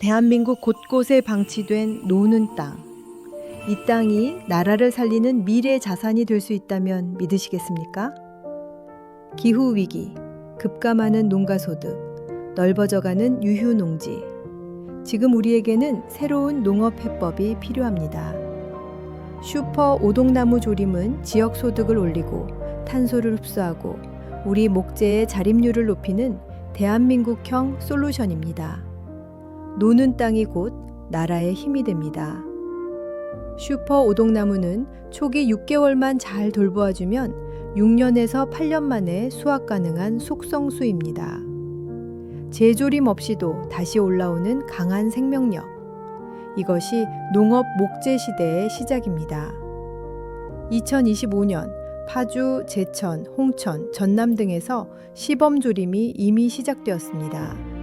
대한민국 곳곳에 방치된 노는 땅. 이 땅이 나라를 살리는 미래 자산이 될 수 있다면 믿으시겠습니까? 기후 위기, 급감하는 농가 소득, 넓어져가는 유휴 농지. 지금 우리에게는 새로운 농업 해법이 필요합니다. 슈퍼 오동나무 조림은 지역 소득을 올리고 탄소를 흡수하고 우리 목재의 자립률을 높이는 대한민국형 솔루션입니다. 노는 땅이 곧 나라의 힘이 됩니다. 슈퍼 오동나무는 초기 6개월만 잘 돌보아주면 6년에서 8년 만에 수확 가능한 속성수입니다. 재조림 없이도 다시 올라오는 강한 생명력. 이것이 농업 목재 시대의 시작입니다. 2025년 파주, 제천, 홍천, 전남 등에서 시범 조림이 이미 시작되었습니다.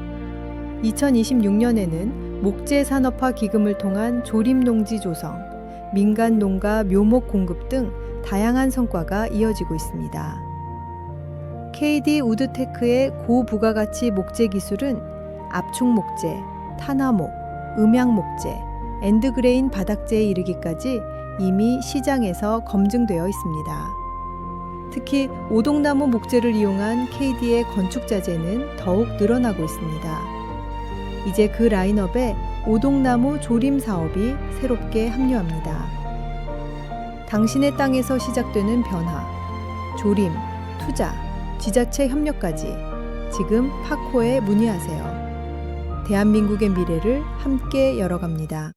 2026년에는 목재 산업화 기금을 통한 조림 농지 조성, 민간 농가 묘목 공급 등 다양한 성과가 이어지고 있습니다. KD 우드테크의 고부가가치 목재 기술은 압축 목재, 탄화목, 음양 목재, 엔드그레인 바닥재에 이르기까지 이미 시장에서 검증되어 있습니다. 특히 오동나무 목재를 이용한 KD의 건축 자재는 더욱 늘어나고 있습니다. 이제 그 라인업에 오동나무 조림 사업이 새롭게 합류합니다. 당신의 땅에서 시작되는 변화, 조림, 투자, 지자체 협력까지 지금 파코에 문의하세요. 대한민국의 미래를 함께 열어갑니다.